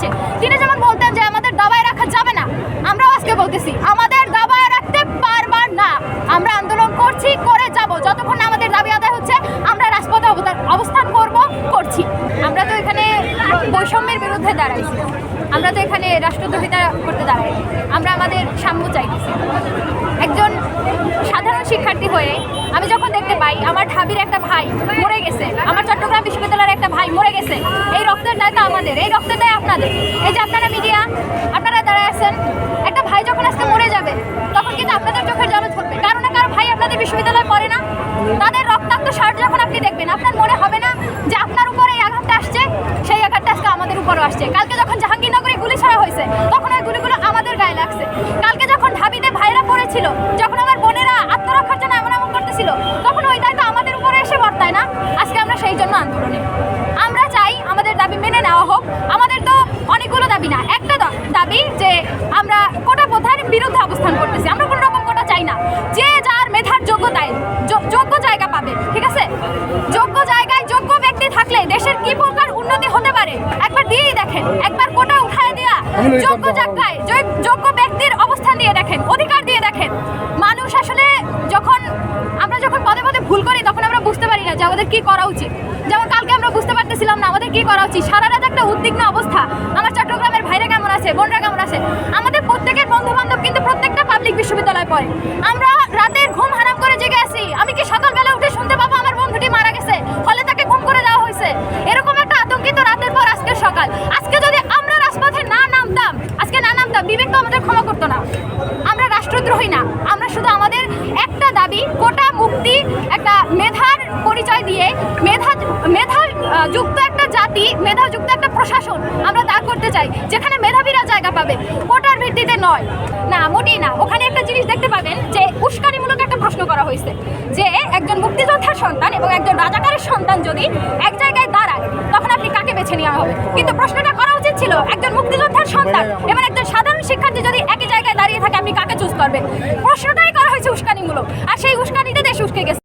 আছে তিনি যেমন বলতেন যে, আমাদের দাবায় রাখা যাবে না। আমরাও আজকে বলতেছি, আমাদের দাবায় রাখতে পারবার না। আমরা আন্দোলন করছি, করে যাব। যতক্ষণ আমাদের দাবি আদায় হচ্ছে, আমরা রাজপথে অবস্থান করব, করছি। আমরা তো এখানে বৈষম্যের বিরুদ্ধে দাঁড়াইছি আমরা তো এখানে রাষ্ট্রদ্রোহিতা করতে দাঁড়াই। আমরা আমাদের সাম্য চাইতেছি একজন সাধারণ শিক্ষার্থী হয়ে আমি যখন দেখতে পাই, আমার ঢাবির একটা ভাই মরে গেছে, আমার চট্টগ্রাম বিশ্ববিদ্যালয়ের একটা ভাই মরে গেছে তো আমাদের, এই রক্তের দায় আপনাদের। এই যে আপনারা মিডিয়া, আপনারা দাঁড়ায় আছেন, একটা ভাই যখন আজকে মরে যাবে, তখন কিন্তু আপনাদের চোখের জল ধরবে কারণ কারও ভাই আপনাদের বিশ্ববিদ্যালয়ে পড়ে না, তাদের রক্তাক্ত শার্ট যখন আপনি দেখবেন, আপনার মনে হবে না যে আপনার উপরে এই আঘাতটা আসছে, সেই আঘাতটা আজকে আমাদের উপরও আসছে। কালকে যখন জাহাঙ্গীরনগরে গুলি ছাড়া হয়েছে, তখন ওই গুলিগুলো আমাদের গায়ে লাগছে। কালকে যখন ঢাবিতে ভাইরা পড়েছিল, যখন আমার বোনেরা আত্মরক্ষার জন্য এমন এমন করতেছিল, তখন ওই দায়িত্ব আমাদের উপরে এসে বর্তায় না। আজকে আমরা সেই জন্য আন্দোলনে। নেওয়া হোক আমাদের তো অনেকগুলো দাবি না। একটা দাবি যে আমরা কোটা প্রথার বিরুদ্ধে অবস্থান করতেছি। আমরা কোনো রকম কোটা চাই না। যে যার মেধার যোগ্যতায় যোগ্য জায়গা পাবে ঠিক আছে? যোগ্য জায়গায় যোগ্য ব্যক্তি থাকলে দেশের কি প্রকার উন্নতি হতে পারে? একবার দিয়েই দেখেন। একবার কোটা উঠায় দেয়া যোগ্য জায়গায় যোগ্য ব্যক্তির অবস্থান দিয়ে দেখেন অধিকার দিয়ে দেখেন। মানুষ আসলে যখন আমরা যখন পদে পদে ভুল করি তখন আমরা বুঝতে পারি না যে আমাদের কি করা উচিত। যেমন কালকে আমরা বুঝতে পারতেছিলাম না আমাদের কি করা উচিত। সারা উদ্বিগ্ন অবস্থা। আমার চট্টগ্রামের ভাইরা কেমন আছে? বোনরা কেমন আছে? আমাদের প্রত্যেকের বন্ধু বান্ধব কিন্তু প্রত্যেকটা পাবলিক বিশ্ববিদ্যালয়ে পড়ে। আমরা রাতের ঘুম হারাম করে জেগে আছি। আমি কি সকালবেলা উঠে শুনতে পাবো আমার বন্ধুটি মারা গেছে? ফলে তাকে ঘুম করে দেওয়া হয়েছে। এরকম একটা আতঙ্কিত রাতের পর আজকের সকাল। আজকে যদি আমরা রাজপথে না নামতাম, আজকে না নামতাম, বিবেক তো আমাদের ক্ষমা করতো না। আমরা রাষ্ট্রদ্রোহী না। আমরা শুধু আমাদের একটা দাবি, কোটা মুক্তি, একটা মেধার পরিচয় দিয়ে মেধা মেধা যুক্ত একটা জাতি মেধাযুক্ত প্রশাসন, আমরা দাঁড় করতে চাই, যেখানে মেধাবীরা জায়গা পাবে। কোটার ভিত্তিতে নয়। না, মোটেই না। ওখানে একটা জিনিস দেখতে পাবেন যে উস্কানিমূলক একটা প্রশ্ন করা হয়েছে, যে একজন মুক্তিযোদ্ধার সন্তান এবং একজন রাজাকারের সন্তান যদি এক জায়গায় দাঁড়ায়, তখন আপনি কাকে বেছে নেওয়া হবে? কিন্তু প্রশ্নটা করা উচিত ছিল একজন মুক্তিযোদ্ধার সন্তান এবং একজন সাধারণ শিক্ষার্থী যদি একই জায়গায় দাঁড়িয়ে থাকে, আপনি কাকে চুজ করবেন? প্রশ্নটাই